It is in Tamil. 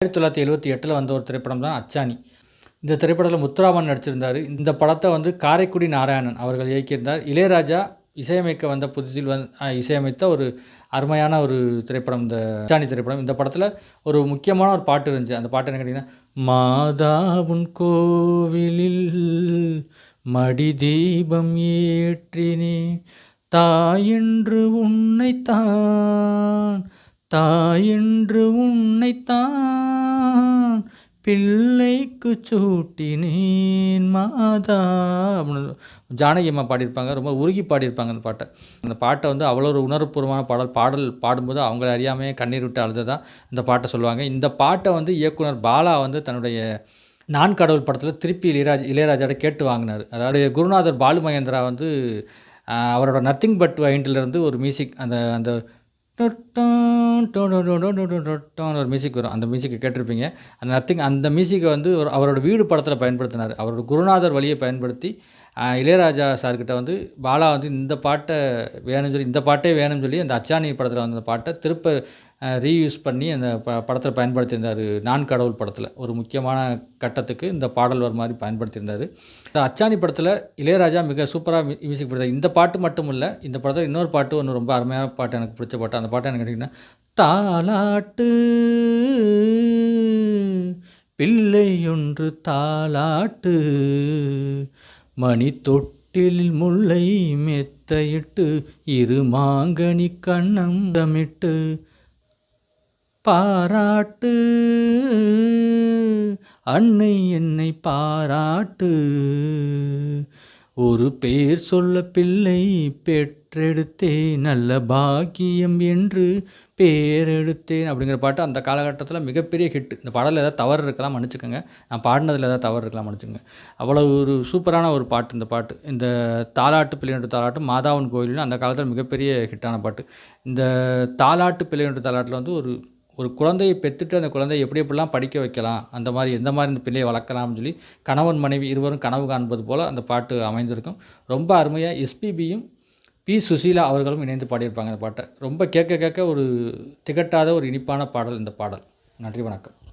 ஆயிரத்தி தொள்ளாயிரத்தி எழுபத்தி எட்டில் வந்த ஒரு திரைப்படம் தான் அச்சாணி. இந்த திரைப்படத்தில் முத்துராமன் நடிச்சிருந்தார். இந்த படத்தை வந்து காரைக்குடி நாராயணன் அவர்கள் இயக்கியிருந்தார். இளையராஜா இசையமைக்க வந்த புதிதில் வந் இசையமைத்த ஒரு அருமையான ஒரு திரைப்படம் இந்த அச்சாணி திரைப்படம். இந்த படத்தில் ஒரு முக்கியமான ஒரு பாட்டு இருந்துச்சு. அந்த பாட்டு என்ன கேட்டிங்கன்னா மாதாவுன் கோவிலில் மடி தீபம் ஏற்றினே தாயென்று உன்னைத்தான் தாயென்று உன்னைத்தான் பிள்ளைக்கு சூட்டினேன் மாதா. அப்படின்னு ஜானகி அம்மா பாடியிருப்பாங்க. ரொம்ப உருகி பாடியிருப்பாங்க அந்த பாட்டை. அந்த பாட்டை வந்து அவ்வளோ ஒரு உணர்வுபூர்வமான பாடல். பாடல் பாடும்போது அவங்கள அறியாமையே கண்ணீர் விட்டு அழுததா இந்த பாட்டை சொல்லுவாங்க. இந்த பாட்டை வந்து இயக்குனர் பாலா வந்து தன்னுடைய நான் கடவுள் படத்தில் திருப்பி இளையராஜ் இளையராஜாட்ட கேட்டு வாங்கினார். அதாவது குருநாதர் பாலு மகேந்திரா வந்து அவரோட நத்திங் பட் வைண்டிலிருந்து ஒரு மியூசிக் அந்த அந்த ஒரு மியூசிக் வரும் அந்த மியூசிக்கை கேட்டிருப்பீங்க அந்த நத்திங் அந்த மியூசிக்கை வந்து ஒரு அவரோட வீடு படத்தில் பயன்படுத்தினார் அவரோட குருநாதர் வழியை பயன்படுத்தி இளையராஜா சார்கிட்ட வந்து பாலா வந்து இந்த பாட்டை வேணும்னு சொல்லி இந்த பாட்டே வேணும்னு சொல்லி அந்த அச்சாணி படத்தில் வந்த அந்த பாட்டை திருப்ப ரீயூஸ் பண்ணி அந்த ப படத்தில் பயன்படுத்தியிருந்தார். நான் கடவுள் படத்தில். ஒரு முக்கியமான கட்டத்துக்கு இந்த பாடல் வர மாதிரி பயன்படுத்தியிருந்தார். இந்த அச்சாணி படத்தில் இளையராஜா மிக சூப்பராக மியூசிக் பிடித்தார் இந்த பாட்டு மட்டும் இல்லை இந்த படத்தில் இன்னொரு பாட்டு ஒன்று ரொம்ப அருமையான பாட்டு எனக்கு பிடிச்ச பாட்டு. அந்த பாட்டு எனக்கு கேட்டிங்கன்னா தாலாட்டு பிள்ளையொன்று தாலாட்டு மணி தொட்டிலில் முல்லை மெத்தையிட்டு இரு மாங்கனி கண்ணம் தமிட்டு பாராட்டு. அன்னை என்னை பாராட்டு. ஒரு பேர் சொல்ல பிள்ளை பெற்றெடுத்தேன் நல்ல பாக்கியம் என்று பேரெடுத்தேன் அப்படிங்கிற பாட்டு அந்த காலகட்டத்தில் மிகப்பெரிய ஹிட் இந்த பாடலில் ஏதாவது தவறு இருக்கலாம் மன்னிச்சுக்கோங்க. நான் பாடினதில் ஏதாவது தவறு இருக்கலாம் மன்னிச்சுக்கோங்க. அவ்வளோ ஒரு சூப்பரான ஒரு பாட்டு இந்த பாட்டு. இந்த தாலாட்டு பிள்ளையொன்று தாலாட்டு மாதாவன் கோயில்னு அந்த காலத்தில் மிகப்பெரிய ஹிட்டான பாட்டு. இந்த தாலாட்டு பிள்ளையொன்று தாலாட்டில் வந்து ஒரு ஒரு குழந்தையை பெற்றுட்டு அந்த குழந்தையை எப்படி எப்படிலாம் படிக்க வைக்கலாம் அந்த மாதிரி எந்த மாதிரி இந்த பிள்ளையை வளர்க்கலாம்னு சொல்லி கணவன் மனைவி இருவரும் கனவு காண்பது போல் அந்த பாட்டு அமைந்திருக்கும். ரொம்ப அருமையாக எஸ்பிபியும் பி சுசீலா அவர்களும் இணைந்து பாடியிருப்பாங்க அந்த பாட்டை. ரொம்ப கேட்க கேட்க ஒரு திகட்டாத ஒரு இனிப்பான பாடல் இந்த பாடல். நன்றி வணக்கம்.